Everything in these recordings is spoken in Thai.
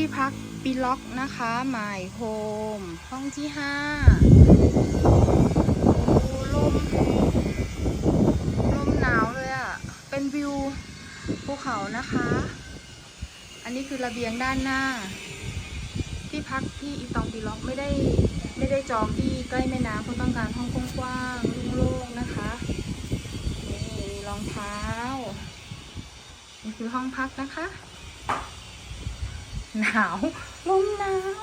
ที่พักปีล็อกนะคะหมายโฮม ห้องที่ห้าลม ลมหนาวเลยอะ่ะ เป็นวิวภูเขานะคะ อันนี้คือระเบียงด้านหน้า ที่พักที่อีตองปีล็อกไม่ได้ไม่ได้จองที่ใกล้แม่น้ำเพราะต้องการห้องกว้างๆโล่งๆนะคะ นี่มีรองเท้า นี่คือห้องพักนะคะ หนาวลมหนาว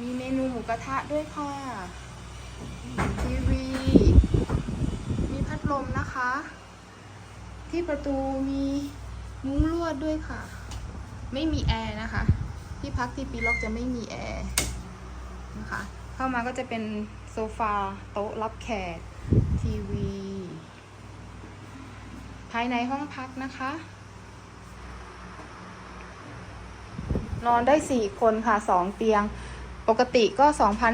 มีเมนูหมูกระทะด้วยค่ะทีวีมีพัดลมนะคะ ที่ประตูมีมุ้งลวดด้วยค่ะ ไม่มีแอร์นะคะ ที่พักที่ปีล็อกจะไม่มีแอร์นะคะ เข้ามาก็จะเป็นโซฟาโต๊ะรับแขกทีวี ภายในห้องพักนะคะ นอนได้ 4 คนค่ะ 2 เตียง ปกติก็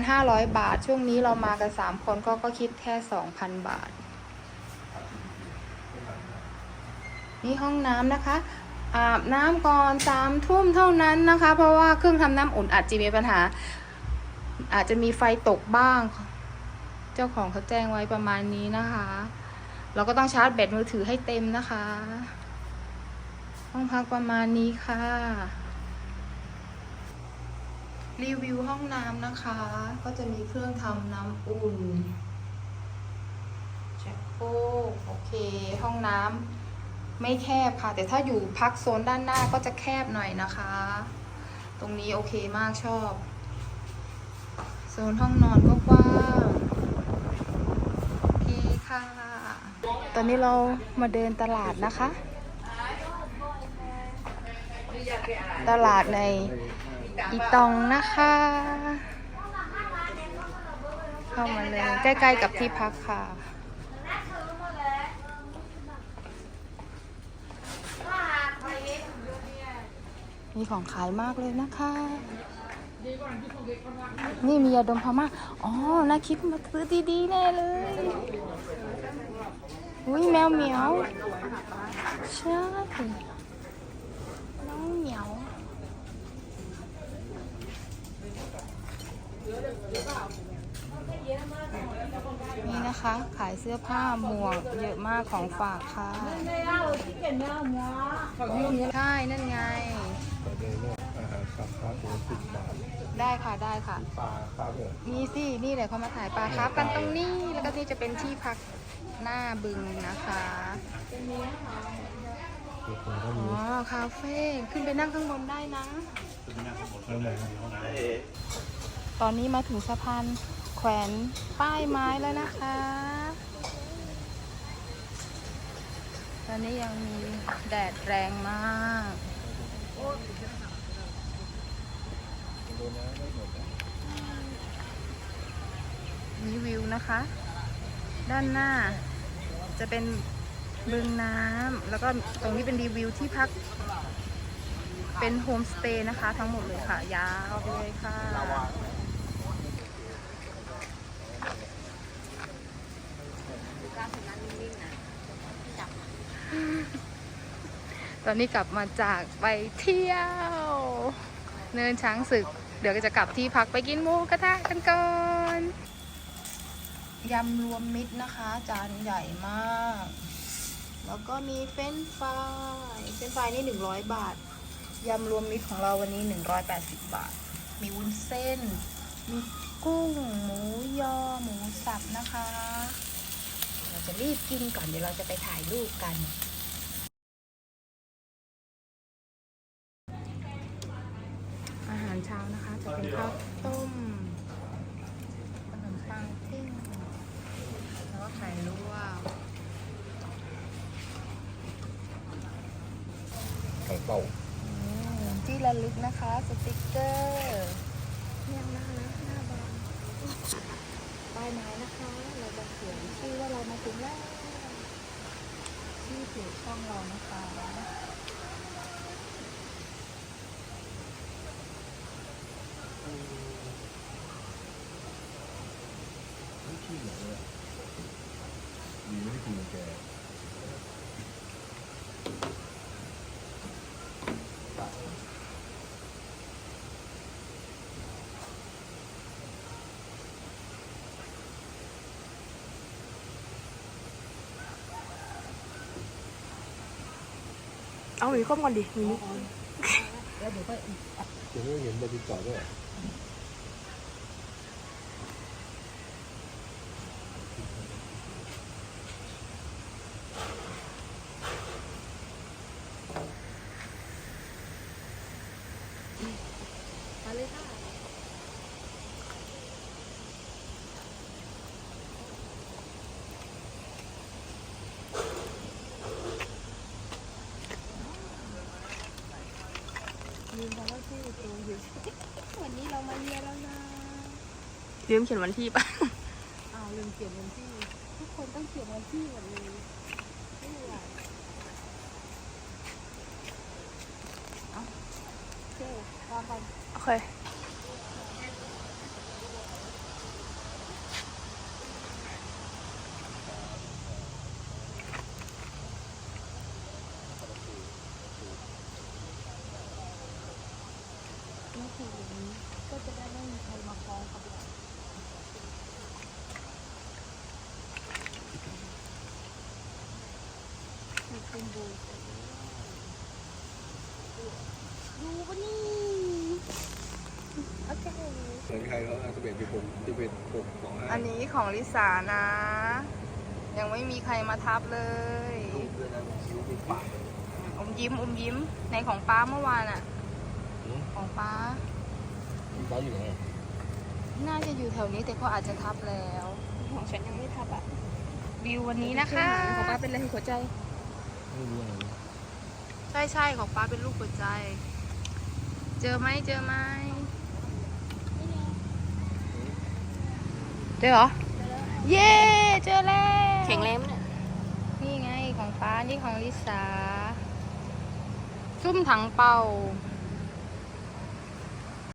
2,500 บาท ช่วงนี้เรามากัน 3 คนก็ก็คิดแค่ 2,000 บาท นี่ห้องน้ำนะคะ อาบน้ำก่อนสามทุ่มเท่านั้นนะคะ เพราะว่าเครื่องทำน้ำอุ่นอาจจะมีปัญหา อาจจะมีไฟตกบ้าง เจ้าของเขาแจ้งไว้ประมาณนี้นะคะ เราก็ต้องชาร์จแบตมือถือให้เต็มนะคะ ห้องพักประมาณนี้ค่ะ รีวิวห้องน้ำนะคะ ก็จะมีเครื่องทำน้ำอุ่นแจ็คโครกโอเค ห้องน้ำไม่แคบค่ะ แต่ถ้าอยู่พักโซนด้านหน้าก็จะแคบหน่อยนะคะ ตรงนี้โอเคมากชอบ โซนห้องนอนก็กว้างโอเคค่ะ ตอนนี้เรามาเดินตลาดนะคะ ตลาดใน อีตองนะคะ เข้ามาเลย ใกล้ๆกับที่พักค่ะ มีของขายมากเลยนะคะ นี่มียาดมพม่าอ๋อน่าคิดมาซื้อดีๆแน่เลยอุ้ยแมวเหมียวใช่น้องเหมียว นี่นะคะ ขายเสื้อผ้าหมวกเยอะมากของฝากค่ะใช่นั่นไง ประเด็นเรื่องอาหารสัตว์ครับผมสิบบาทได้ค่ะได้ค่ะ ปลาครับเนี่ยมีสินี่เลยเขามาถ่ายปลาครับกันตรงนี้ แล้วก็นี่จะเป็นที่พักหน้าบึงนะคะ เดี๋ยวผมก็อ๋มีอ คาเฟ่ขึ้นไปนั่งข้างบนได้นะแล้วไหนครับตอนนี้มาถึงสะพาน แขวนป้ายไม้แล้วนะคะ ตอนนี้ยังมีแดดแรงมากมีวิวนะคะ ด้านหน้าจะเป็นบึงน้ำแล้วก็ตรงนี้เป็นรีวิวที่พัก เป็นโฮมสเตย์นะคะ ทั้งหมดเลยค่ะ ยาวไปเลยค่ะ ตอนนี้กลับมาจากไปเที่ยว เนินช้างศึก เดี๋ยวก็จะกลับที่พักไปกินหมูกระทะกันก่อนยำรวมมิตรนะคะ จานใหญ่มาก แล้วก็มีเฟรนฟรายเฟรนฟรายนี่ 100 บาทยำรวมมิตรของเราวันนี้ 180 บาท มีวุ้นเส้น มีกุ้ง หมูยอ หมูสับนะคะ เราจะรีบกินก่อนเดี๋ยวเราจะไปถ่ายรูปกัน อาหารเช้า นะคะ จะเป็นข้าวต้มขนมปังปิ้งแล้วก็ไข่ลวกไข่เต่าที่ระลึกนะคะ สติกเกอร์เนี่ยน่ารักน่าบางป้ายไม้นะคะ เราจะเขียนชื่อว่าเรามาถึงแล้วชื่อเพจช่องเรานะคะ ที่ไหนเนี่ยดีไม่ได้กินแก เอาหมีก้มก่อนดิหมี แล้วเดี๋ยวก็ เดี๋ยวไม่เห็นบริจาคด้วย มาเลยค่ะ ลืมไปว่าชื่อตั วอยู่วันนี้เรามาเรียนแล้วนะลืมเขียนวันที่ปะอ้าวลืมเขียนวันที่ ทุกคนต้องเขียนวันที่หมดเลยไม่เป็นไรเอาโอเควางก่อนโอเค นี่คืออย่างนี้ก็จะได้ไม่มีใครมาฟ้องกับเรา มีคุณดูดูปะนี่โอเคเหมือนใครเขาจะเป็นเป็นผมจะเป็นผมสองห้าอันนี้ของลิสานะ ยังไม่มีใครมาทับเลย รูปด้วยนะคิ้วเป็นปากอมยิ้มอมยิ้มในของป้าเมื่อวานอะของป้า มีบ้านอยู่ไหนอะน่าจะอยู่แถวนี้แต่เขาอาจจะทับแล้ว ของฉันยังไม่ทับอะ วิววันนี้นะคะ ของป้าเป็นอะไรหัวใจ ไม่รู้อะไรนะใช่ใช่ของป้าเป็นรูปหัวใจ เจอไหมเจอไหมเจอเหรอ เย้ เจอแล้วแข็งแรงไหมเนี่ยนี่ไงของป้านี่ของลิสาซุ่มถังเป่าอ